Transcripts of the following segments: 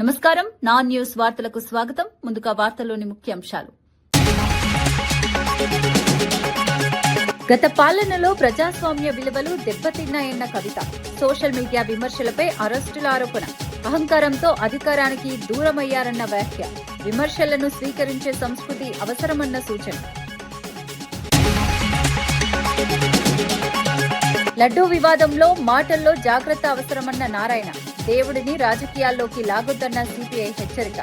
నమస్కారం. నా న్యూస్ వార్తలకు స్వాగతం. ముందుగా వార్తల్లోని ముఖ్యాంశాలు. గత పాలనలో ప్రజాస్వామ్య విలువలు దెబ్బతిన్నాయన్న కవిత. సోషల్ మీడియా విమర్శలపై అరెస్టుల ఆరోపణ. అహంకారంతో అధికారానికి దూరమయ్యారన్న వ్యాఖ్య. విమర్శలను స్వీకరించే సంస్కృతి అవసరమన్న సూచన. లడ్డూ వివాదంలో మాటల్లో జాగ్రత్త అవసరమన్న నారాయణ. దేవుడిని రాజకీయాల్లోకి లాగొద్దన్న సిపిఐ హెచ్చరిక.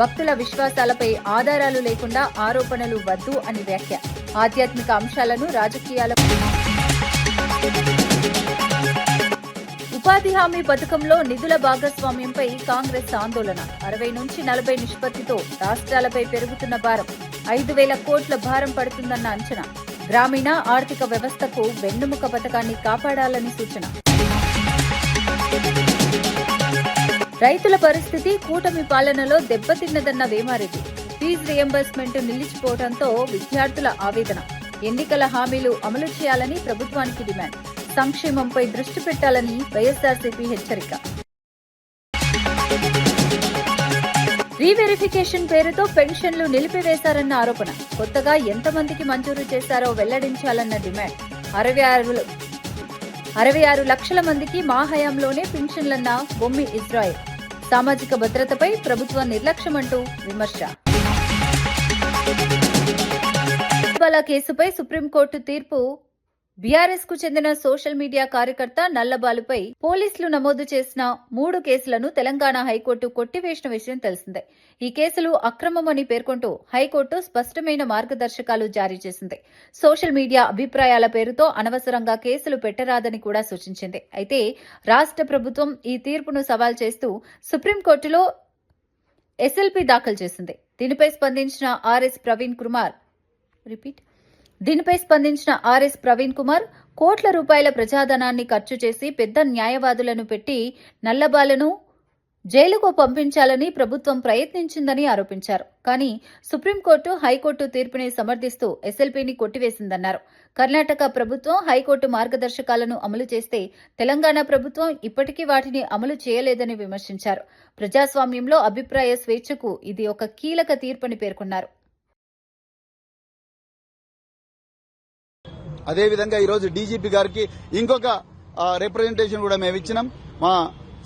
భక్తుల విశ్వాసాలపై ఆధారాలు లేకుండా ఆరోపణలు వద్దు అని వ్యాఖ్య. ఆధ్యాత్మిక అంశాలను రాజకీయాల ఉపాధి హామీ పథకంలో నిధుల భాగస్వామ్యంపై కాంగ్రెస్ ఆందోళన. అరవై నుంచి నలభై నిష్పత్తితో రాష్ట్రాలపై పెరుగుతున్న భారం. ఐదు వేల కోట్ల భారం పడుతుందన్న అంచనా. గ్రామీణ ఆర్థిక వ్యవస్థకు వెన్నుముక పథకాన్ని కాపాడాలని సూచన. రైతుల పరిస్థితి కూటమి పాలనలో దెబ్బతిన్నదన్న వేమారెడ్డి. ఫీజు రియంబర్స్మెంట్ నిలిచిపోవడంతో విద్యార్థుల ఆవేదన. ఎన్నికల హామీలు అమలు చేయాలని ప్రభుత్వానికి డిమాండ్. సంక్షేమంపై దృష్టి పెట్టాలని వైఎస్ఆర్సీపీ హెచ్చరిక. రీవెరిఫికేషన్ పేరుతో పెన్షన్లు నిలిపివేశారన్న ఆరోపణ. కొత్తగా ఎంతమందికి మంజూరు చేశారో వెల్లడించాలన్న డిమాండ్. అరవై ఆరు అరవై ఆరు లక్షల మందికి మా హయాంలోనే పింఛన్లన్న బొమ్మి ఇజ్రాయెల్. సామాజిక భద్రతపై ప్రభుత్వ నిర్లక్ష్యమంటూ విమర్శ. కేసుపై సుప్రీంకోర్టు తీర్పు బీఆర్ఎస్కు చెందిన సోషల్ మీడియా కార్యకర్త నల్లబాలుపై పోలీసులు నమోదు చేసిన మూడు కేసులను తెలంగాణ హైకోర్టు కొట్టివేసిన విషయం తెలిసిందే. ఈ కేసులు అక్రమమని పేర్కొంటూ హైకోర్టు స్పష్టమైన మార్గదర్శకాలు జారీ చేసింది. సోషల్ మీడియా అభిప్రాయాల పేరుతో అనవసరంగా కేసులు పెట్టరాదని కూడా సూచించింది. అయితే రాష్ట్ర ప్రభుత్వం ఈ తీర్పును సవాల్ చేస్తూ సుప్రీంకోర్టులో ఎస్ఎల్పి దాఖలు చేసింది. దీనిపై స్పందించిన ఆర్ఎస్ ప్రవీణ్ కుమార్. రిపీట్. దీనిపై స్పందించిన ఆర్ఎస్ ప్రవీణ్ కుమార్ కోట్ల రూపాయల ప్రజాధనాన్ని ఖర్చు చేసి పెద్ద న్యాయవాదులను పెట్టి నల్లబాలను జైలుకు పంపించాలని ప్రభుత్వం ప్రయత్నించిందని ఆరోపించారు. కానీ సుప్రీంకోర్టు హైకోర్టు తీర్పుని సమర్థిస్తూ ఎస్ఎల్పీని కొట్టివేసిందన్నారు. కర్ణాటక ప్రభుత్వం హైకోర్టు మార్గదర్శకాలను అమలు చేస్తే తెలంగాణ ప్రభుత్వం ఇప్పటికీ వాటిని అమలు చేయలేదని విమర్శించారు. ప్రజాస్వామ్యంలో అభిప్రాయ స్వేచ్ఛకు ఇది ఒక కీలక తీర్పని పేర్కొన్నారు. అదేవిధంగా ఈరోజు డీజీపీ గారికి ఇంకొక రిప్రజెంటేషన్ కూడా మేము ఇచ్చినాం. మా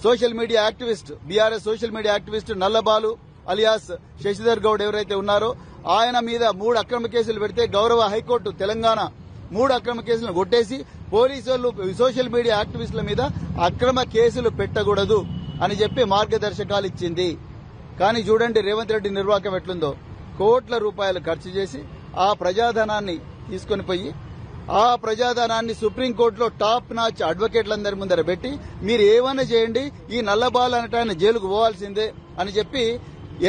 social media activist BRS social media activist Nallabalu alias Shashidhar Goud ఎవరైతే ఉన్నారో ఆయన మీద మూడు అక్రమ కేసులు పెడితే గౌరవ హైకోర్టు తెలంగాణ మూడు అక్రమ కేసులను కొట్టేసి పోలీసు వాళ్ళు సోషల్ మీడియా యాక్టివిస్టుల మీద అక్రమ కేసులు పెట్టకూడదు అని చెప్పి మార్గదర్శకాలు ఇచ్చింది. కానీ చూడండి రేవంత్ రెడ్డి నిర్వాహకం ఎట్లుందో. కోట్ల రూపాయలు ఖర్చు చేసి ఆ ప్రజాధనాన్ని తీసుకొని పోయి ఆ ప్రజాధనాన్ని సుప్రీంకోర్టులో టాప్ నాచ్ అడ్వకేట్లందరి ముందర పెట్టి మీరు ఏమైనా చేయండి ఈ నల్లబాల్ అనటాన్ని జైలుకు పోవాల్సిందే అని చెప్పి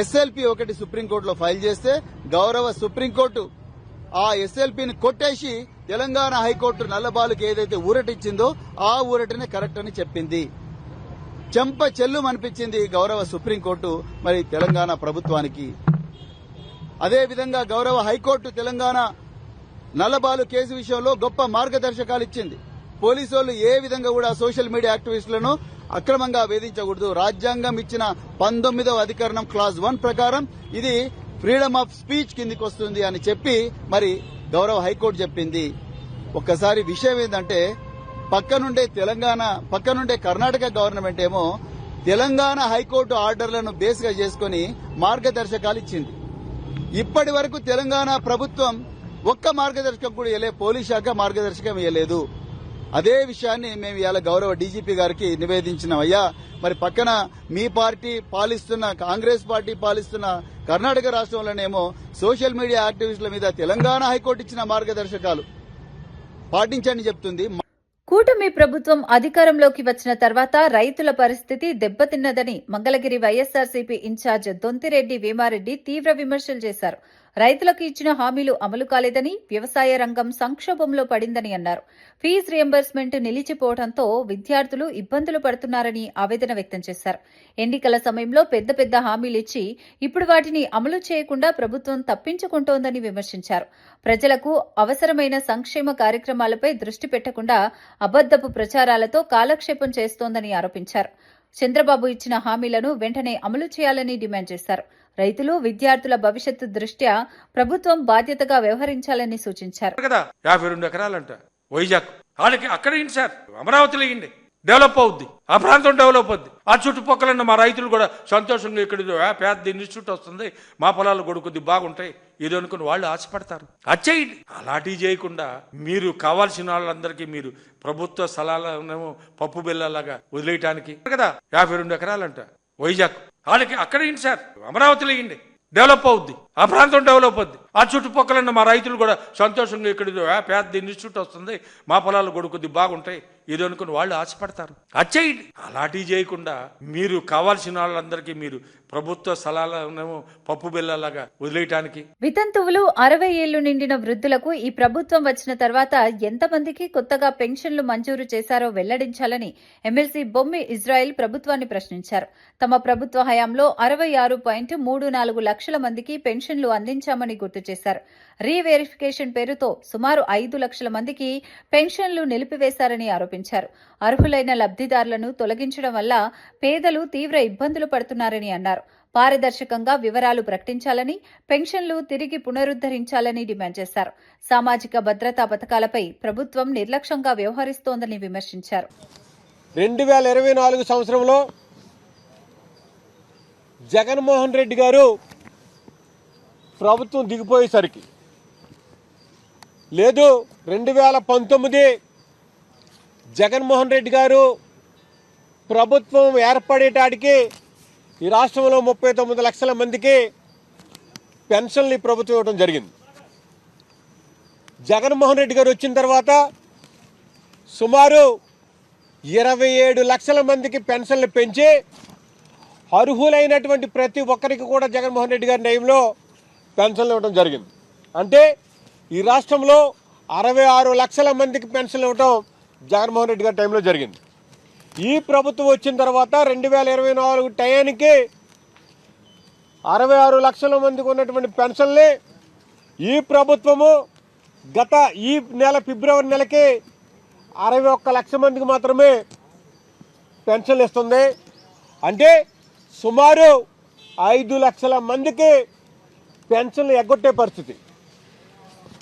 ఎస్ఎల్పి ఒకటి సుప్రీంకోర్టులో ఫైల్ చేస్తే గౌరవ సుప్రీంకోర్టు ఆ ఎస్ఎల్పిని కొట్టేసి తెలంగాణ హైకోర్టు నల్లబాలుకి ఏదైతే ఊరటిచ్చిందో ఆ ఊరటిని కరెక్ట్ అని చెప్పింది. చెంప చెల్లు అనిపించింది గౌరవ సుప్రీంకోర్టు మరి తెలంగాణ ప్రభుత్వానికి. అదేవిధంగా గౌరవ హైకోర్టు తెలంగాణ నల్లబాలు కేసు విషయంలో గొప్ప మార్గదర్శకాలు ఇచ్చింది. పోలీసు వాళ్ళు ఏ విధంగా కూడా సోషల్ మీడియా యాక్టివిస్టులను అక్రమంగా వేధించకూడదు. రాజ్యాంగం ఇచ్చిన పంతొమ్మిదవ అధికరణం క్లాజ్ వన్ ప్రకారం ఇది ఫ్రీడమ్ ఆఫ్ స్పీచ్ కిందికి వస్తుంది అని చెప్పి మరి గౌరవ హైకోర్టు చెప్పింది. ఒక్కసారి విషయం ఏంటంటే పక్కనుండే తెలంగాణ పక్కనుండే కర్ణాటక గవర్నమెంట్ ఏమో తెలంగాణ హైకోర్టు ఆర్డర్లను బేస్గా చేసుకుని మార్గదర్శకాలు ఇచ్చింది. ఇప్పటి వరకు తెలంగాణ ప్రభుత్వం ఒక్క మార్గదర్శకం కూడా ఇవ్వలే పోలీస్ శాఖ మార్గదర్శకం ఇవ్వలేదు అదే విషయాన్ని మేము ఇవాళ గౌరవ డీజీపీ గారికి నివేదించినాం అయ్యా మరి పక్కన మీ పార్టీ పాలిస్తున్న కాంగ్రెస్ పార్టీ పాలిస్తున్న కర్ణాటక రాష్ట్రంలోనేమో సోషల్ మీడియా యాక్టివిస్టుల మీద తెలంగాణ హైకోర్టు ఇచ్చిన మార్గదర్శకాలు. పాటించండి చెప్తుంది. కూటమి ప్రభుత్వం అధికారంలోకి వచ్చిన తర్వాత రైతుల పరిస్థితి దెబ్బతిన్నదని మంగళగిరి వైఎస్సార్సీపీ ఇన్ఛార్జ్ దొంతిరెడ్డి వేమారెడ్డి తీవ్ర విమర్శలు చేశారు. రైతులకు ఇచ్చిన హామీలు అమలు కాలేదని వ్యవసాయ రంగం సంక్షోభంలో పడిందని అన్నారు. ఫీజు రియంబర్స్మెంట్ నిలిచిపోవడంతో విద్యార్థులు ఇబ్బందులు పడుతున్నారని ఆవేదన వ్యక్తం చేశారు. ఎన్నికల సమయంలో పెద్ద పెద్ద హామీలు ఇచ్చి ఇప్పుడు వాటిని అమలు చేయకుండా ప్రభుత్వం తప్పించుకుంటోందని విమర్శించారు. ప్రజలకు అవసరమైన సంక్షేమ కార్యక్రమాలపై దృష్టి పెట్టకుండా అబద్దపు ప్రచారాలతో కాలక్షేపం చేస్తోందని ఆరోపించారు. చంద్రబాబు ఇచ్చిన హామీలను వెంటనే అమలు చేయాలని డిమాండ్ చేశారు. రైతులు విద్యార్థుల భవిష్యత్తు దృష్ట్యా ప్రభుత్వం బాధ్యతగా వ్యవహరించాలని సూచించారు. కదా యాభై రెండు ఎకరాలంట. వైజాగ్. వాళ్ళకి అక్కడ ఏంటి సార్. అమరావతిలో ఇండి. డెవలప్ అవుద్ది. ఆ ప్రాంతం డెవలప్ అవుద్ది. ఆ చుట్టుపక్కల ఉన్న మా రైతులు కూడా సంతోషంగా ఇక్కడ పెద్ద ఇన్స్టిట్యూట్ వస్తుంది. మా పొలాలు కూడా కొద్ది బాగుంటాయి. ఇది అనుకుని వాళ్ళు ఆశపడతారు. అచ్చేయండి. అలాంటివి చేయకుండా మీరు కావాల్సిన వాళ్ళందరికీ మీరు ప్రభుత్వ స్థలాలను పప్పు బిల్లలాగా వదిలేయటానికి. కదా యాభై రెండు ఎకరాలంట. వైజాగ్. వాళ్ళకి అక్కడ ఏంటి సార్. అమరావతిలో ఇవ్వండి. డెవలప్ అవుద్ది. ఆ ప్రాంతం డెవలప్ అవుద్ది. ఆ చుట్టుపక్కల మా రైతులు కూడా సంతోషంగా ఇక్కడ పెద్ద ఇన్స్టిట్యూట్ వస్తుంది. మా పొలాలు కూడా కొద్ది బాగుంటాయి. ఏదో అనుకుని వాళ్ళు ఆశపడతారు. అచ్చేయండి అలాంటివి చేయకుండా మీరు కావాల్సిన వాళ్ళందరికీ మీరు ప్రభుత్వ స్థలాలను పప్పు బిల్లలాగా వదిలేయటానికి. వితంతువులు అరవై ఏళ్ళు నిండిన వృద్ధులకు ఈ ప్రభుత్వం వచ్చిన తర్వాత ఎంతమందికి కొత్తగా పెన్షన్లు మంజూరు చేశారో వెల్లడించాలని ఎమ్మెల్సీ బొమ్మి ఇజ్రాయెల్ ప్రభుత్వాన్ని ప్రశ్నించారు. తమ ప్రభుత్వ హయాంలో అరవై ఆరు పాయింట్ మూడు నాలుగు లక్షల మందికి పెన్షన్లు అందించామని గుర్తు చేశారు. రీవెరిఫికేషన్ పేరుతో సుమారు ఐదు లక్షల మందికి పెన్షన్లు నిలిపివేశారని ఆరోపించారు. అర్హులైన లబ్ధిదారులను తొలగించడం వల్ల పేదలు తీవ్ర ఇబ్బందులు పడుతున్నారని అన్నారు. పారదర్శకంగా వివరాలు ప్రకటించాలని పెన్షన్లు తిరిగి పునరుద్దరించాలని డిమాండ్ చేశారు. సామాజిక భద్రతా పథకాలపై ప్రభుత్వం నిర్లక్ష్యంగా వ్యవహరిస్తోందని విమర్శించారు. రెండు వేల ఇరవై నాలుగు సంవత్సరంలో జగన్మోహన్ రెడ్డి గారు ప్రభుత్వం దిగిపోయేసరికి లేదు రెండు వేల పంతొమ్మిది జగన్మోహన్ రెడ్డి గారు ప్రభుత్వం ఏర్పడేటాడికి ఈ రాష్ట్రంలో ముప్పై తొమ్మిది లక్షల మందికి పెన్షన్లు ఈ ప్రభుత్వం ఇవ్వడం జరిగింది. జగన్మోహన్ రెడ్డి గారు వచ్చిన తర్వాత సుమారు ఇరవై ఏడు లక్షల మందికి పెన్షన్లు పెంచి అర్హులైనటువంటి ప్రతి ఒక్కరికి కూడా జగన్మోహన్ రెడ్డి గారి నయంలో పెన్షన్లు ఇవ్వడం జరిగింది. అంటే ఈ రాష్ట్రంలో అరవై ఆరు లక్షల మందికి పెన్షన్లు ఇవ్వటం జగన్మోహన్ రెడ్డి గారి టైంలో జరిగింది. ఈ ప్రభుత్వం వచ్చిన తర్వాత రెండు వేల ఇరవై నాలుగు టయానికి అరవై ఆరు లక్షల మందికి ఉన్నటువంటి పెన్షన్లే ఈ ప్రభుత్వము గత ఈ నెల ఫిబ్రవరి నెలకి అరవై ఒక్క లక్ష మందికి మాత్రమే పెన్షన్లు ఇస్తుంది. అంటే సుమారు ఐదు లక్షల మందికి పెన్షన్లు ఎగ్గొట్టే పరిస్థితి.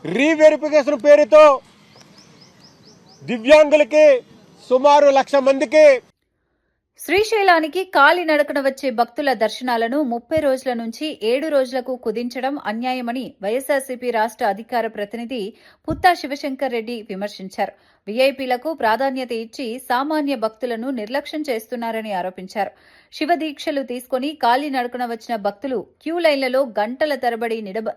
రీవెరిఫికేషన్ పేరుతో దివ్యాంగులకి సుమారు లక్ష మందికి శ్రీశైలానికి కాలినడకన వచ్చే భక్తుల దర్శనాలను ముప్పై రోజుల నుంచి ఏడు రోజులకు కుదించడం అన్యాయమని వైఎస్ఆర్సీపీ రాష్ట్ర అధికార ప్రతినిధి పుత్తా శివశంకర్ రెడ్డి విమర్శించారు. వీఐపీలకు ప్రాధాన్యత ఇచ్చి సామాన్య భక్తులను నిర్లక్ష్యం చేస్తున్నారని ఆరోపించారు. శివ దీక్షలు తీసుకుని కాలినడకన వచ్చిన భక్తులు క్యూ లైన్లలో గంటల తరబడి నిడబ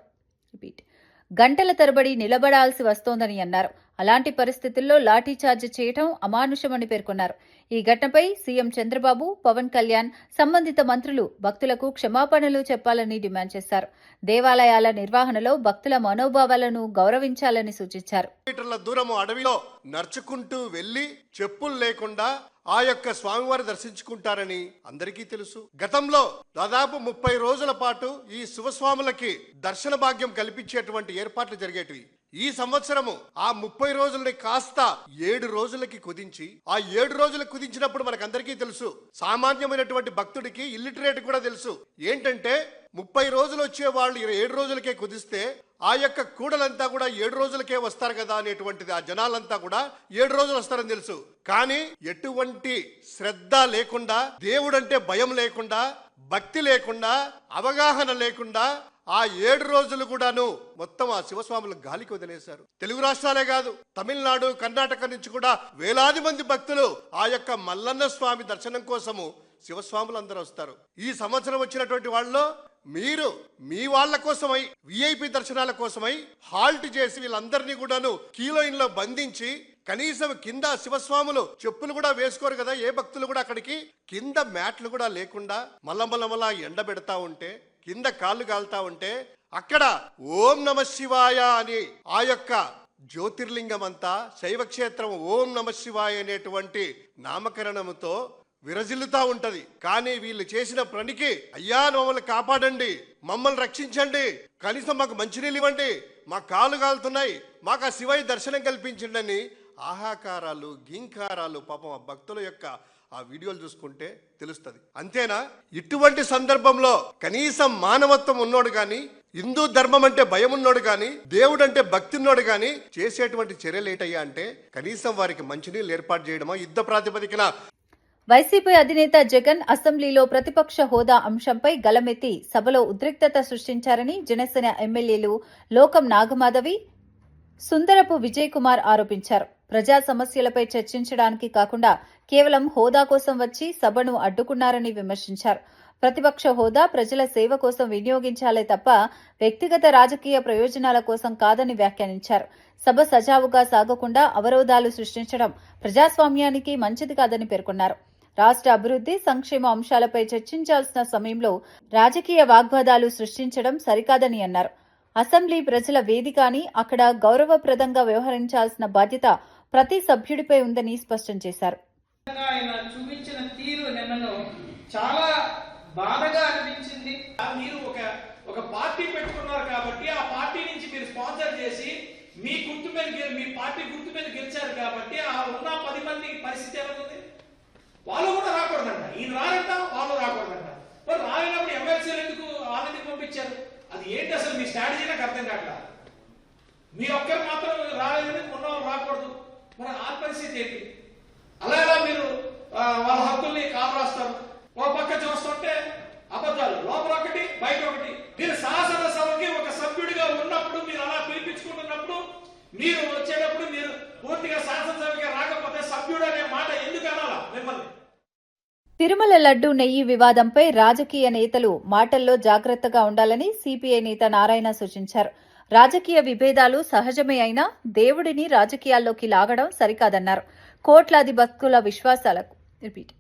రిపీట్. గంటల తరబడి నిలబడాల్సి వస్తోందని అన్నారు. అలాంటి పరిస్థితుల్లో లాఠీచార్జ్ చేయటం అమానుషమని పేర్కొన్నారు. ఈ ఘటనపై సీఎం చంద్రబాబు పవన్ కళ్యాణ్ సంబంధిత మంత్రులు భక్తులకు క్షమాపణలు చెప్పాలని డిమాండ్ చేశారు. దేవాలయాల నిర్వహణలో భక్తుల మనోభావాలను గౌరవించాలని సూచించారు. మీటర్ల దూరము అడవిలో నడుచుకుంటూ వెళ్ళి చెప్పులు లేకుండా ఆ యొక్క స్వామివారి దర్శించుకుంటారని అందరికీ తెలుసు. గతంలో దాదాపు ముప్పై రోజుల పాటు ఈ శివస్వాములకి దర్శన భాగ్యం కల్పించేటువంటి ఏర్పాట్లు జరిగేటివి. ఈ సంవత్సరము ఆ ముప్పై రోజులని కాస్త ఏడు రోజులకి కుదించి ఆ ఏడు రోజులకు కుదించినప్పుడు మనకందరికీ తెలుసు. సామాన్యమైనటువంటి భక్తుడికి ఇల్లిటరేట్ కూడా తెలుసు. ఏంటంటే ముప్పై రోజులు వచ్చే వాళ్ళు ఇరవై ఏడు రోజులకే కుదిస్తే ఆ యొక్క కూడలంతా కూడా ఏడు రోజులకే వస్తారు కదా అనేటువంటిది ఆ జనాలంతా కూడా ఏడు రోజులు వస్తారని తెలుసు. కానీ ఎటువంటి శ్రద్ధ లేకుండా దేవుడంటే భయం లేకుండా భక్తి లేకుండా అవగాహన లేకుండా ఆ ఏడు రోజులు కూడాను మొత్తం ఆ శివస్వాములు గాలికి వదిలేశారు. తెలుగు రాష్ట్రాలే కాదు తమిళనాడు కర్ణాటక నుంచి కూడా వేలాది మంది భక్తులు ఆ యొక్క మల్లన్న స్వామి దర్శనం కోసము శివస్వాములు అందరూ వస్తారు. ఈ సంవత్సరం వచ్చినటువంటి వాళ్ళలో మీరు మీ వాళ్ళ కోసమై విఐపి దర్శనాల కోసమై హాల్ట్ చేసి వీళ్ళందరినీ కూడాను కీలోయిన్లో బంధించి కనీసం కింద శివస్వాములు చెప్పులు కూడా వేసుకోరు కదా ఏ భక్తులు కూడా అక్కడికి కింద మ్యాట్లు కూడా లేకుండా మల్ల మల్ల మల్ల ఎండ పెడతా ఉంటే కింద కాళ్ళు కాలుతా ఉంటే అక్కడ ఓం నమ శివాయ అని ఆ యొక్క జ్యోతిర్లింగం అంతా శైవ క్షేత్రం ఓం నమ శివాయ అనేటువంటి నామకరణముతో విరజిల్లుతా ఉంటది. కానీ వీళ్ళు చేసిన పనికి అయ్యా మమ్మల్ని కాపాడండి మమ్మల్ని రక్షించండి కనీసం మాకు మంచినీళ్ళు ఇవ్వండి మా కాలు కాలుతున్నాయి మాకు ఆ శివయ్య దర్శనం కల్పించండి అని ఆహాకారాలు గింకారాలు పాపం ఆ భక్తుల యొక్క ఆ వీడియోలు చూసుకుంటే తెలుస్తుంది. అంతేనా? ఇటువంటి సందర్భంలో కనీసం మానవత్వం ఉన్నోడు కానీ హిందూ ధర్మం అంటే భయం ఉన్నోడు కానీ దేవుడు అంటే భక్తి ఉన్నోడు కానీ చేసేటువంటి చర్యలు ఏటయ్యా అంటే కనీసం వారికి మంచినీళ్ళు ఏర్పాటు చేయడమా? యుద్ధ ప్రాతిపదికన. వైసీపీ అధినేత జగన్ అసెంబ్లీలో ప్రతిపక్ష హోదా అంశంపై గలమెత్తి సభలో ఉద్రిక్తత సృష్టించారని జనసేన ఎమ్మెల్యేలు లోకం నాగమాధవి సుందరపు విజయ్ కుమార్ ఆరోపించారు. ప్రజా సమస్యలపై చర్చించడానికి కాకుండా కేవలం హోదా కోసం వచ్చి సభను అడ్డుకున్నారని విమర్శించారు. ప్రతిపక్ష హోదా ప్రజల సేవ కోసం వినియోగించాలే తప్ప వ్యక్తిగత రాజకీయ ప్రయోజనాల కోసం కాదని వ్యాఖ్యానించారు. సభ సజావుగా సాగకుండా అవరోధాలు సృష్టించడం ప్రజాస్వామ్యానికి మంచిది కాదని పేర్కొన్నారు. రాష్ట్ర అభివృద్ధి సంక్షేమ అంశాలపై చర్చించాల్సిన సమయంలో రాజకీయ వాగ్వాదాలు సృష్టించడం సరికాదని అన్నారు. అసెంబ్లీ ప్రజల వేదిక అని అక్కడ గౌరవప్రదంగా వ్యవహరించాల్సిన బాధ్యత ప్రతి సభ్యుడిపై ఉందని స్పష్టం చేశారు. ఆయన చూపించిన తీరు నిన్నను చాలా బాధగా అనిపించింది. మీరు ఒక ఒక పార్టీ పెట్టుకున్నారు కాబట్టి ఆ పార్టీ నుంచి మీరు స్పాన్సర్ చేసి మీ గుర్తు మీద గె- మీ పార్టీ గుర్తు మీద గెలిచారు కాబట్టి ఆ ఉన్న పది మంది పరిస్థితి ఏమవుతుంది ఉంది వాళ్ళు కూడా రాకూడదంట. ఈయన రారంట వాళ్ళు రాకూడదంట. మరి రాయినప్పుడు ఎమ్మెల్సీలు ఎందుకు వాళ్ళని పంపించారు? అది ఏంటి అసలు మీ స్ట్రాటజీ నాకు అర్థం కావట్లా మీ ఒక్కరు మాత్రం రాలేదని ఉన్న వాళ్ళు రాకూడదు. మరి ఆ పరిస్థితి ఏంటి? అలా ఎలా మీరు వాళ్ళ హక్కుల్ని కాపాస్తారు ఓ పక్క చూస్తుంటే అబద్ధాలు. లోపల ఒకటి బయట ఒకటి. మీరు శాసనసభకి ఒక సభ్యుడిగా ఉన్నప్పుడు మీరు అలా పిలిపించుకుంటున్నప్పుడు మీరు వచ్చేటప్పుడు మీరు పూర్తిగా శాసనసభకి రాకపోతే సభ్యుడు అనే మాట ఎందుకు అనాలా మిమ్మల్ని? తిరుమల లడ్డు నెయ్యి వివాదంపై రాజకీయ నేతలు మాటల్లో జాగ్రత్తగా ఉండాలని సిపిఐ నేత నారాయణ సూచించారు. రాజకీయ విభేదాలు సహజమే అయినా దేవుడిని రాజకీయాల్లోకి లాగడం సరికాదన్నారు. కోట్లాది భక్తుల విశ్వాసాలకు రిపీట్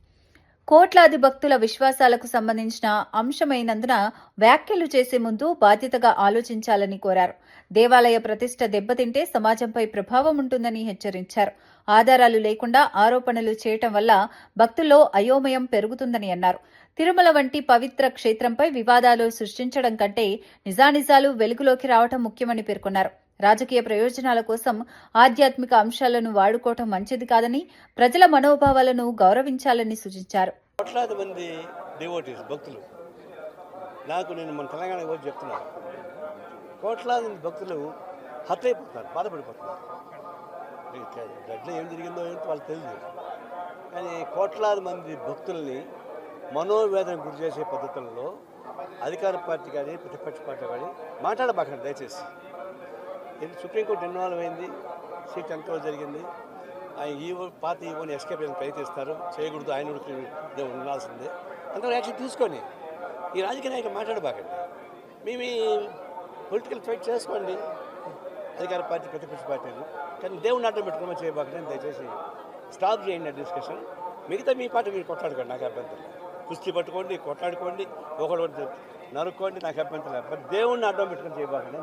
కోట్లాది భక్తుల విశ్వాసాలకు సంబంధించిన అంశమైనందున వ్యాఖ్యలు చేసే ముందు బాధ్యతగా ఆలోచించాలని కోరారు. దేవాలయ ప్రతిష్ట దెబ్బతింటే సమాజంపై ప్రభావం ఉంటుందని హెచ్చరించారు. ఆధారాలు లేకుండా ఆరోపణలు చేయటం వల్ల భక్తుల్లో అయోమయం పెరుగుతుందని అన్నారు. తిరుమల వంటి పవిత్ర క్షేత్రంపై వివాదాలు సృష్టించడం కంటే నిజానిజాలు వెలుగులోకి రావటం ముఖ్యమని పేర్కొన్నారు. రాజకీయ ప్రయోజనాల కోసం ఆధ్యాత్మిక అంశాలను వాడుకోవటం మంచిది కాదని ప్రజల మనోభావాలను గౌరవించాలని సూచించారు. కోట్లాది మంది డివోటీస్ భక్తులు. నాకు నేను మన తెలంగాణ వచ్చి చెప్తున్నాను కోట్లాది మంది భక్తులు హత్య అయిపోతున్నారు బాధపడిపోతున్నారు గడ్డలో ఏం జరిగిందో ఏంటో వాళ్ళకి తెలియదు కానీ కోట్లాది మంది భక్తుల్ని మనోవేదన గురి చేసే పద్ధతుల్లో అధికార పార్టీ కానీ ప్రతిపక్ష పార్టీ కానీ మాట్లాడబాకండి దయచేసి. సుప్రీంకోర్టు ఇన్వాల్వ్ అయింది సీట్ ఎంతో జరిగింది. ఆయన ఈవో పాత ఈవోని ఎస్కేప్ చేయడానికి ప్రయత్నిస్తారు చేయకూడదు ఆయన ఉనికి ఉండాల్సిందే. అందులో యాక్షన్ తీసుకొని ఈ రాజకీయ నాయకులు మాట్లాడబాకండి. మేము పొలిటికల్ ఫైట్ చేసుకోండి. అధికార పార్టీ ప్రతిపక్ష పార్టీలు. కానీ దేవుని నాటం పెట్టుకోమని చేయబాకండి దయచేసి స్టాప్ చేయండి ఆ డిస్కషన్. మిగతా మీ పార్టీ మీరు కొట్లాడుకోండి నాకు అభ్యంతరం కుస్తీ పట్టుకోండి కొట్లాడుకోండి ఒకడు ఒకటి నరుక్కోండి నాకు అభ్యంతరం లేదు. దేవుణ్ణి అడ్డం పెట్టుకొని చేయబాకండి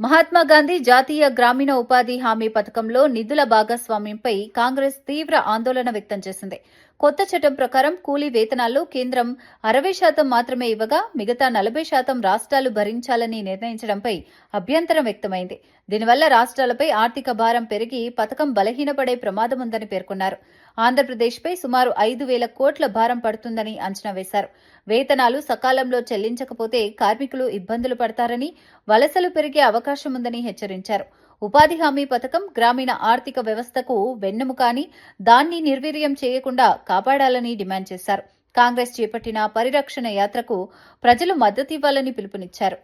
మహాత్మా గాంధీ జాతీయ గ్రామీణ ఉపాధి హామీ పథకంలో నిధుల భాగస్వామ్యంపై కాంగ్రెస్ తీవ్ర ఆందోళన వ్యక్తం చేసింది. కొత్త చట్టం ప్రకారం కూలీ వేతనాల్లో కేంద్రం అరవై శాతం మాత్రమే ఇవ్వగా మిగతా నలభై శాతం రాష్ట్రాలు భరించాలని నిర్ణయించడంపై అభ్యంతరం వ్యక్తమైంది. దీనివల్ల రాష్ట్రాలపై ఆర్థిక భారం పెరిగి పథకం బలహీనపడే ప్రమాదముందని పేర్కొన్నారు. ఆంధ్రప్రదేశ్పై సుమారు ఐదు వేల కోట్ల భారం పడుతుందని అంచనా వేశారు. వేతనాలు సకాలంలో చెల్లించకపోతే కార్మికులు ఇబ్బందులు పడతారని వలసలు పెరిగే అవకాశం ఉందని హెచ్చరించారు. ఉపాధి హామీ పథకం గ్రామీణ ఆర్థిక వ్యవస్థకు వెన్నెముక కాని దాన్ని నిర్వీర్యం చేయకుండా కాపాడాలని డిమాండ్ చేశారు. కాంగ్రెస్ చేపట్టిన పరిరక్షణ యాత్రకు ప్రజలు మద్దతివ్వాలని పిలుపునిచ్చారు.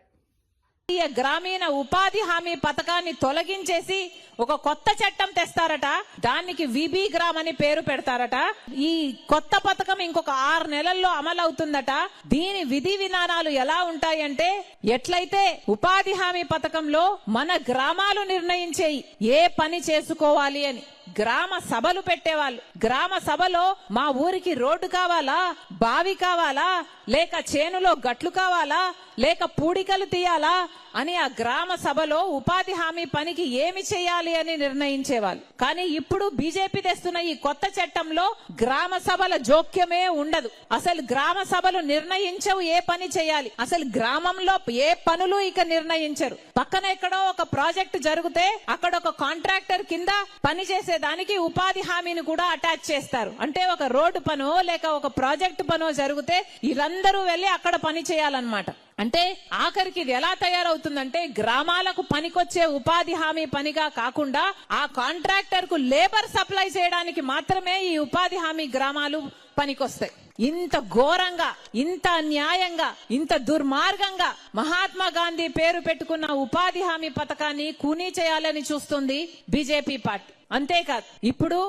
గ్రామీణ ఉపాధి హామీ పథకాన్ని తొలగించేసి ఒక కొత్త చట్టం తెస్తారట. దానికి విబి గ్రామ్ అని పేరు పెడతారట. ఈ కొత్త పథకం ఇంకొక ఆరు నెలల్లో అమలు అవుతుందట. దీని విధి విధానాలు ఎలా ఉంటాయంటే ఎట్లయితే ఉపాధి హామీ పథకంలో మన గ్రామాలు నిర్ణయించేయి ఏ పని చేసుకోవాలి అని. గ్రామ సభలు పెట్టేవాళ్ళు. గ్రామ సభలో మా ఊరికి రోడ్డు కావాలా? బావి కావాలా? లేక చేనులో గట్లు కావాలా? లేక పూడికలు తీయాలా? అని ఆ గ్రామ సభలో ఉపాధి హామీ పనికి ఏమి చేయాలి అని నిర్ణయించేవాళ్ళు. కానీ ఇప్పుడు బీజేపీ తెస్తున్న ఈ కొత్త చట్టంలో గ్రామ సభల జోక్యమే ఉండదు. అసలు గ్రామ సభలు నిర్ణయించవు ఏ పని చేయాలి? అసలు గ్రామంలో ఏ పనులు ఇక నిర్ణయించరు? పక్కన ఎక్కడో ఒక ప్రాజెక్ట్ జరిగితే అక్కడ ఒక కాంట్రాక్టర్ కింద పని చేసేదానికి ఉపాధి హామీని కూడా అటాచ్ చేస్తారు. అంటే ఒక రోడ్డు పనో లేక ఒక ప్రాజెక్ట్ పనో జరిగితే వీళ్ళందరూ వెళ్ళి అక్కడ పని చేయాలన్నమాట. అంటే ఆఖరికి ఇది ఎలా తయారవుతుందంటే గ్రామాలకు పనికొచ్చే ఉపాధి హామీ పనిగా కాకుండా ఆ కాంట్రాక్టర్కు లేబర్ సప్లై చేయడానికి మాత్రమే ఈ ఉపాధి హామీ గ్రామాలు పనికొస్తాయి. ఇంత ఘోరంగా ఇంత అన్యాయంగా ఇంత దుర్మార్గంగా మహాత్మా గాంధీ పేరు పెట్టుకున్న ఉపాధి హామీ పథకాన్ని కూనీ చేయాలని చూస్తుంది బీజేపీ పార్టీ. అంతేకాదు ఇప్పుడు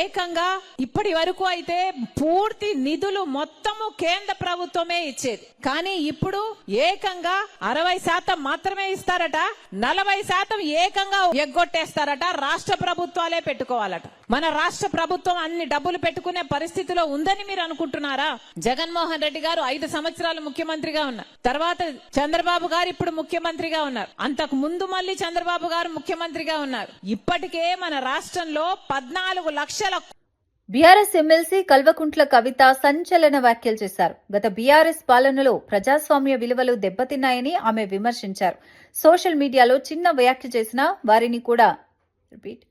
ఏకంగా ఇప్పటి వరకు అయితే పూర్తి నిధులు మొత్తము కేంద్ర ప్రభుత్వమే ఇచ్చేది. కానీ ఇప్పుడు ఏకంగా అరవై శాతం మాత్రమే ఇస్తారట నలభై శాతం ఏకంగా ఎగ్గొట్టేస్తారట రాష్ట్ర ప్రభుత్వాలే పెట్టుకోవాలట. మన రాష్ట్ర ప్రభుత్వం అన్ని డబ్బులు పెట్టుకునే పరిస్థితిలో ఉందని మీరు అనుకుంటున్నారా? జగన్మోహన్ రెడ్డి గారు ఐదు సంవత్సరాలు ముఖ్యమంత్రిగా ఉన్నారు. తర్వాత చంద్రబాబు గారు ఇప్పుడు ముఖ్యమంత్రిగా ఉన్నారు. అంతకు ముందు మళ్ళీ చంద్రబాబు గారు ముఖ్యమంత్రిగా ఉన్నారు. ఇప్పటికే మన రాష్ట్రంలో పద్నాలుగు లక్షల బీఆర్ఎస్ ఎమ్మెల్సీ కల్వకుంట్ల కవిత సంచలన వ్యాఖ్యలు చేశారు. గత బీఆర్ఎస్ పాలనలో ప్రజాస్వామ్య విలువలు దెబ్బతిన్నాయని ఆమె విమర్శించారు. సోషల్ మీడియాలో చిన్న వ్యాఖ్య చేసిన వారిని కూడా రిపీట్.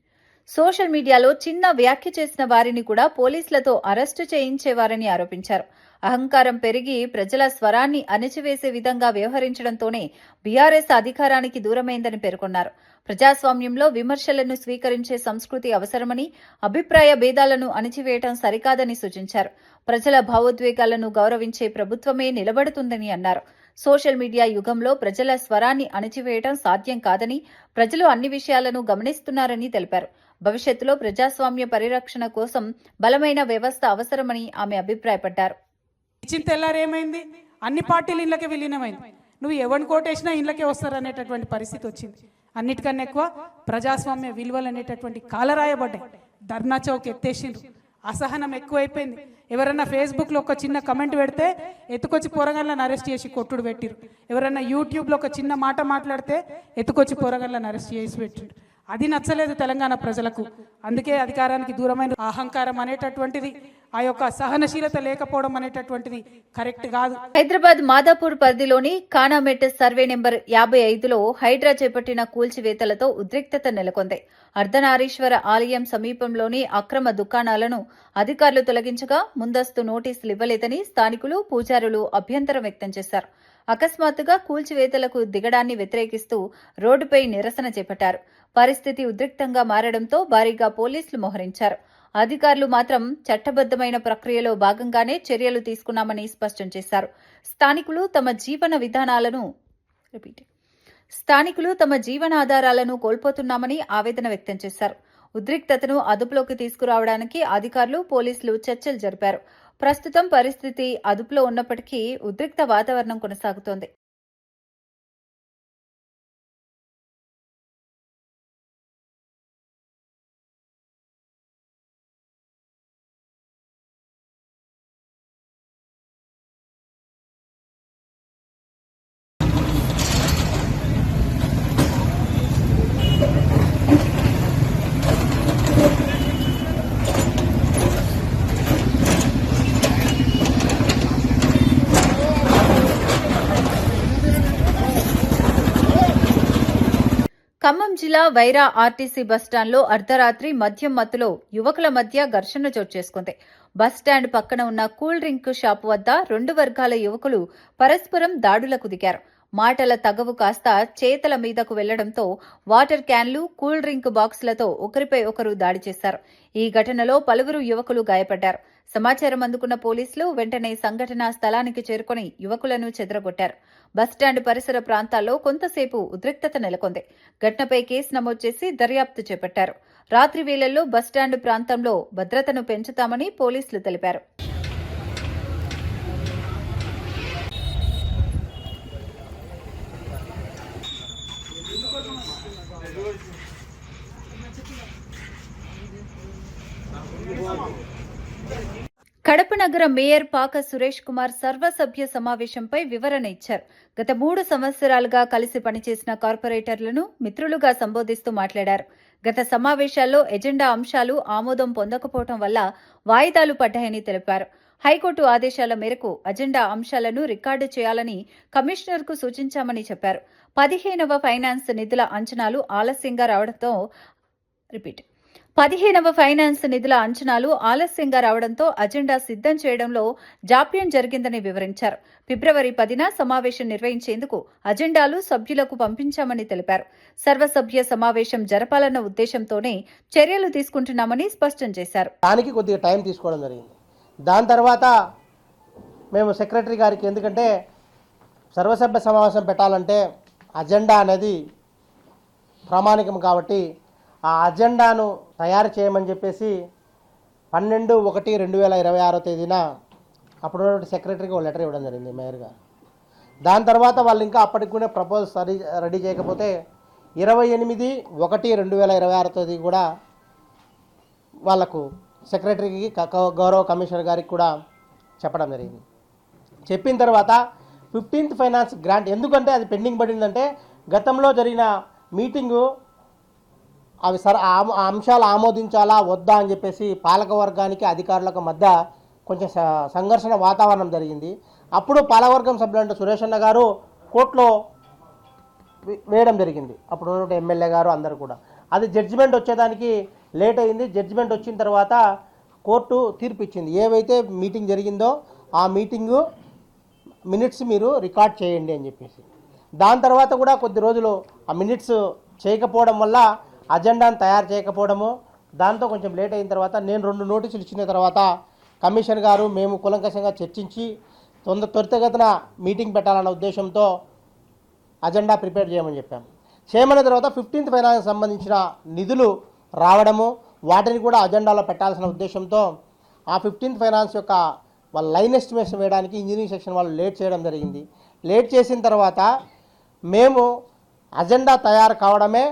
సోషల్ మీడియాలో చిన్న వ్యాఖ్య చేసిన వారిని కూడా పోలీసులతో అరెస్టు చేయించేవారని ఆరోపించారు. అహంకారం పెరిగి ప్రజల స్వరాన్ని అణచివేసే విధంగా వ్యవహరించడంతోనే బీఆర్ఎస్ అధికారానికి దూరమైందని పేర్కొన్నారు. ప్రజాస్వామ్యంలో విమర్శలను స్వీకరించే సంస్కృతి అవసరమని అభిప్రాయ భేదాలను అణిచివేయటం సరికాదని సూచించారు. ప్రజల భావోద్వేగాలను గౌరవించే ప్రభుత్వమే నిలబడుతుందని అన్నారు. సోషల్ మీడియా యుగంలో ప్రజల స్వరాన్ని అణిచివేయటం సాధ్యం కాదని ప్రజలు అన్ని విషయాలను గమనిస్తున్నారని తెలిపారు. భవిష్యత్తులో ప్రజాస్వామ్య పరిరక్షణ కోసం బలమైన వ్యవస్థ అవసరమని ఆమె అభిప్రాయపడ్డారు. ఇచ్చిన తెల్లారు ఏమైంది? అన్ని పార్టీలు ఇళ్ళకే విలీనమైంది. నువ్వు ఎవరిని కోటేసినా ఇళ్ళకే వస్తారు అనేటటువంటి పరిస్థితి వచ్చింది. అన్నిటికన్నా ఎక్కువ ప్రజాస్వామ్య విలువలు అనేటటువంటి కాలరాయబడ్డాయి. ధర్నా చౌక్ ఎత్తేసిండ్రు. అసహనం ఎక్కువైపోయింది. ఎవరన్నా ఫేస్బుక్లో ఒక చిన్న కమెంట్ పెడితే ఎత్తుకొచ్చి పొరగళ్ళని అరెస్ట్ చేసి కొట్టుడు పెట్టిరు ఎవరన్నా యూట్యూబ్లో ఒక చిన్న మాట మాట్లాడితే ఎత్తుకొచ్చి పొరగళ్ళని అరెస్ట్ చేసి పెట్టిండ్రు అది నచ్చలేదు తెలంగాణ ప్రజలకు. అందుకే అధికారానికి దూరమైన అహంకారం అనేటటువంటిది ఆ యొక్క సహనశీలత లేకపోవడం అనేటటువంటిది కరెక్ట్ కాదు. హైదరాబాద్ మాదాపూర్ పరిధిలోని కానామెట్ సర్వే నెంబర్ యాభై ఐదులో హైడ్రా చేపట్టిన కూల్చివేతలతో ఉద్రిక్తత నెలకొంది. అర్ధనారీశ్వర ఆలయం సమీపంలోని అక్రమ దుకాణాలను అధికారులు తొలగించగా ముందస్తు నోటీసులు ఇవ్వలేదని స్థానికులు పూజారులు అభ్యంతరం వ్యక్తం చేశారు. అకస్మాత్తుగా కూల్చివేతలకు దిగడాన్ని వ్యతిరేకిస్తూ రోడ్డుపై నిరసన చేపట్టారు. పరిస్థితి ఉద్రిక్తంగా మారడంతో భారీగా పోలీసులు మోహరించారు. అధికారులు మాత్రం చట్టబద్దమైన ప్రక్రియలో భాగంగానే చర్యలు తీసుకున్నామని స్పష్టం చేశారు. స్థానికులు తమ జీవన విధానాలను స్థానికులు తమ జీవనాధారాలను కోల్పోతున్నామని ఆవేదన వ్యక్తం చేశారు. ఉద్రిక్తతను అదుపులోకి తీసుకురావడానికి అధికారులు పోలీసులు చర్చలు జరిపారు. ప్రస్తుతం పరిస్థితి అదుపులో ఉన్నప్పటికీ ఉద్రిక్త వాతావరణం కొనసాగుతోంది. ఖమ్మం జిల్లా వైరా ఆర్టీసీ బస్టాండ్లో అర్ధరాత్రి మద్యం మత్తులో యువకుల మధ్య ఘర్షణ చోటు చేసుకుంది. బస్టాండ్ పక్కన ఉన్న కూల్ డ్రింక్ షాపు వద్ద రెండు వర్గాల యువకులు పరస్పరం దాడులకు దిగారు. మాటల తగవు కాస్త చేతల మీదకు వెళ్ళడంతో వాటర్ క్యాన్లు కూల్ డ్రింక్ బాక్సులతో ఒకరిపై ఒకరు దాడి చేశారు. ఈ ఘటనలో పలువురు యువకులు గాయపడ్డారు. సమాచారం అందుకున్న పోలీసులు వెంటనే సంఘటనా స్థలానికి చేరుకుని యువకులను చెదరగొట్టారు. బస్టాండ్ పరిసర ప్రాంతాల్లో కొంతసేపు ఉద్రిక్తత నెలకొంది. ఘటనపై కేసు నమోదు చేసి దర్యాప్తు చేపట్టారు. రాత్రి వేళల్లో బస్టాండ్ ప్రాంతంలో భద్రతను పెంచుతామని పోలీసులు తెలిపారు. కడప నగర మేయర్ పాక సురేష్ కుమార్ సర్వసభ్య సమావేశంపై వివరణ ఇచ్చారు. గత మూడు సంవత్సరాలుగా కలిసి పనిచేసిన కార్పొరేటర్లను మిత్రులుగా సంబోధిస్తూ మాట్లాడారు. గత సమావేశాల్లో ఎజెండా అంశాలు ఆమోదం పొందకపోవడం వల్ల వాయిదాలు పడ్డాయని తెలిపారు. హైకోర్టు ఆదేశాల మేరకు అజెండా అంశాలను రికార్డు చేయాలని కమిషనర్కు సూచించామని చెప్పారు. పదిహేనవ ఫైనాన్స్ నిధుల అంచనాలు ఆలస్యంగా రావడంతో రిపీట్ పదిహేనవ ఫైనాన్స్ నిధుల అంచనాలు ఆలస్యంగా రావడంతో అజెండా సిద్ధం చేయడంలో జాప్యం జరిగిందని వివరించారు. ఫిబ్రవరి పదిన సమావేశం నిర్వహించేందుకు అజెండాలు సభ్యులకు పంపించామని తెలిపారు. సర్వసభ్య సమావేశం జరపాలన్న ఉద్దేశంతోనే చర్యలు తీసుకుంటున్నామని స్పష్టం చేశారు. దానికి కొద్దిగా టైం తీసుకోవడం జరిగింది. దాని తర్వాత మేము సెక్రటరీ గారికి ఎందుకంటే సర్వసభ్య సమావేశం పెట్టాలంటే అజెండా అనేది ప్రామాణికం కాబట్టి ఆ అజెండాను తయారు చేయమని చెప్పేసి పన్నెండు ఒకటి రెండు వేల ఇరవై ఆరో తేదీన అప్పుడు సెక్రటరీకి ఒక లెటర్ ఇవ్వడం జరిగింది మేయర్ గారు. దాని తర్వాత వాళ్ళు ఇంకా అప్పటికి కూడా ప్రపోజల్స్ రెడీ రెడీ చేయకపోతే ఇరవై ఎనిమిది ఒకటి రెండు వేల ఇరవై ఆరో తేదీ కూడా వాళ్ళకు సెక్రటరీకి గౌరవ కమిషనర్ గారికి కూడా చెప్పడం జరిగింది. చెప్పిన తర్వాత ఫిఫ్టీన్త్ ఫైనాన్స్ గ్రాంట్ ఎందుకంటే అది పెండింగ్ పడిందంటే గతంలో జరిగిన మీటింగు అవి సర ఆ అంశాలు ఆమోదించాలా వద్దా అని చెప్పేసి పాలకవర్గానికి అధికారులకు మధ్య కొంచెం సంఘర్షణ వాతావరణం జరిగింది. అప్పుడు పాలకవర్గం సభ్యులంటే సురేష్ అన్న గారు కోర్టులో వేయడం జరిగింది. అప్పుడు ఉన్నటువంటి ఎమ్మెల్యే గారు అందరు కూడా. అది జడ్జిమెంట్ వచ్చేదానికి లేట్ అయింది. జడ్జిమెంట్ వచ్చిన తర్వాత కోర్టు తీర్పు ఇచ్చింది. ఏవైతే మీటింగ్ జరిగిందో ఆ మీటింగు మినిట్స్ మీరు రికార్డ్ చేయండి అని చెప్పేసి. దాని తర్వాత కూడా కొద్ది రోజులు ఆ మినిట్స్ చేయకపోవడం వల్ల అజెండాను తయారు చేయకపోవడము దాంతో కొంచెం లేట్ అయిన తర్వాత నేను రెండు నోటీసులు ఇచ్చిన తర్వాత కమిషన్ గారు మేము కులంకషంగా చర్చించి తొందర త్వరితగతిన మీటింగ్ పెట్టాలన్న ఉద్దేశంతో అజెండా ప్రిపేర్ చేయమని చెప్పాం. చేయమన్న తర్వాత ఫిఫ్టీన్త్ ఫైనాన్స్ సంబంధించిన నిధులు రావడము వాటిని కూడా అజెండాలో పెట్టాల్సిన ఉద్దేశంతో ఆ ఫిఫ్టీన్త్ ఫైనాన్స్ యొక్క వాళ్ళ లైన్ ఎస్టిమేషన్ వేయడానికి ఇంజనీరింగ్ సెక్షన్ వాళ్ళు లేట్ చేయడం జరిగింది. లేట్ చేసిన తర్వాత మేము అజెండా తయారు కావడమే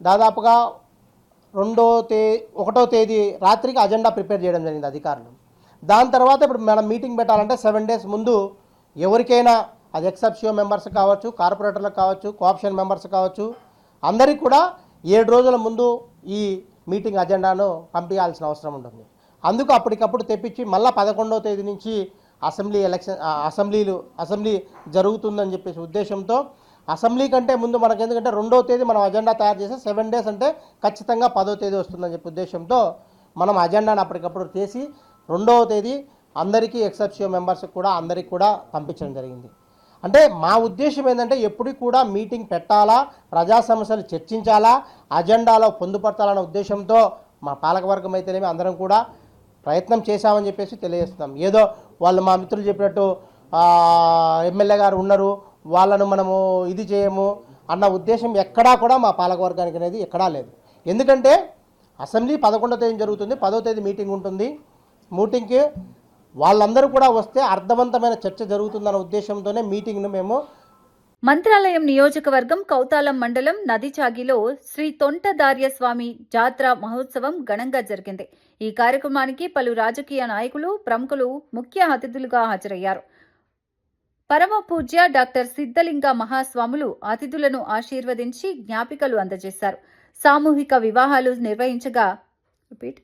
దాదాపుగా రెండో తే ఒకటో తేదీ రాత్రికి అజెండా ప్రిపేర్ చేయడం జరిగింది అధికారులు. దాని తర్వాత ఇప్పుడు మనం మీటింగ్ పెట్టాలంటే సెవెన్ డేస్ ముందు ఎవరికైనా అది ఎక్సెప్షియో మెంబర్స్ కావచ్చు కార్పొరేటర్లకు కావచ్చు కోఆప్షన్ మెంబర్స్ కావచ్చు అందరికీ కూడా ఏడు రోజుల ముందు ఈ మీటింగ్ అజెండాను పంపించాల్సిన అవసరం ఉంటుంది. అందుకు అప్పటికప్పుడు తెప్పించి మళ్ళీ పదకొండవ తేదీ నుంచి అసెంబ్లీ ఎలక్షన్ అసెంబ్లీలు అసెంబ్లీ జరుగుతుందని చెప్పేసి ఉద్దేశంతో అసెంబ్లీ కంటే ముందు మనకు ఎందుకంటే రెండో తేదీ మనం అజెండా తయారు చేసే సెవెన్ డేస్ అంటే ఖచ్చితంగా పదో తేదీ వస్తుందని చెప్పి ఉద్దేశంతో మనం అజెండాను అప్పటికప్పుడు చేసి రెండవ తేదీ అందరికీ ఎక్సెప్షియో మెంబర్స్కి కూడా అందరికీ కూడా పంపించడం జరిగింది. అంటే మా ఉద్దేశం ఏంటంటే ఎప్పటికీ కూడా మీటింగ్ పెట్టాలా ప్రజా సమస్యలు చర్చించాలా అజెండాలో పొందుపరచాలన్న ఉద్దేశంతో మా పాలకవర్గం అయితేనేమి అందరం కూడా ప్రయత్నం చేశామని చెప్పేసి తెలియజేస్తున్నాం. ఏదో వాళ్ళు మా మిత్రులు చెప్పినట్టు ఎమ్మెల్యే గారు ఉన్నారు వాళ్ళను మనము ఇది చేయము అన్న ఉద్దేశం ఎక్కడా కూడా మా పాలకవర్గానికి అనేది ఎక్కడా లేదు. ఎందుకంటే అసెంబ్లీ పదకొండో తేదీ జరుగుతుంది పదో తేదీ మీటింగ్ ఉంటుంది. మీటింగ్కి వాళ్ళందరూ కూడా వస్తే అర్థవంతమైన చర్చ జరుగుతుందన్న ఉద్దేశంతోనే మీటింగ్ను మేము మంత్రాలయం నియోజకవర్గం కౌతాలం మండలం నదిచాగిలో శ్రీ తొంటదార్యస్వామి జాతర మహోత్సవం ఘనంగా జరిగింది. ఈ కార్యక్రమానికి పలు రాజకీయ నాయకులు ప్రముఖులు ముఖ్య అతిథులుగా హాజరయ్యారు. పరమ పూజ్య డాక్టర్ సిద్ధలింగ మహాస్వాములు అతిథులను ఆశీర్వదించి జ్ఞాపికలు అందజేశారు. సామూహిక వివాహాలు నిర్వహించగా రిపీట్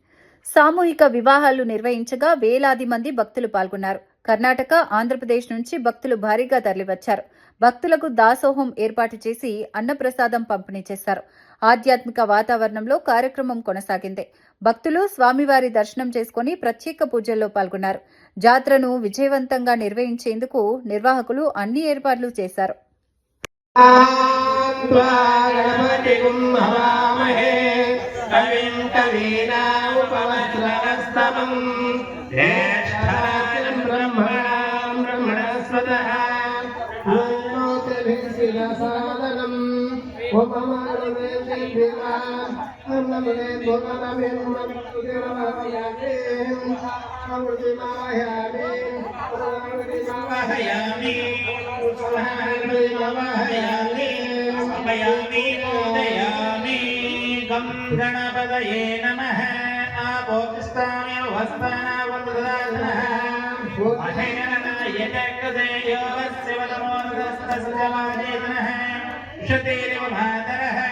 సామూహిక వివాహాలు నిర్వహించగా వేలాది మంది భక్తులు పాల్గొన్నారు. కర్ణాటక ఆంధ్రప్రదేశ్ నుంచి భక్తులు భారీగా తరలివచ్చారు. భక్తులకు దాసోహం ఏర్పాటు చేసి అన్నప్రసాదం పంపిణీ చేశారు. ఆధ్యాత్మిక వాతావరణంలో కార్యక్రమం కొనసాగింది. భక్తులు స్వామివారి దర్శనం చేసుకుని ప్రత్యేక పూజల్లో పాల్గొన్నారు. జాతరను విజయవంతంగా నిర్వహించేందుకు నిర్వాహకులు అన్ని ఏర్పాట్లు చేశారు. नमने दुर्गनमेन मनुष्यदेवमहयामेन अमृतिमाहयामेन अमृतिमाहयामेन उत्सहामृतिमाहयामेन समयामि मोदयामि गं गणपतये नमः आपोस्तस्तामि वस्तानावन्ददानः अशयननायतकृते योगस्य वदमोनुदस्तस्य वाचेतनः शतेरिव भातरः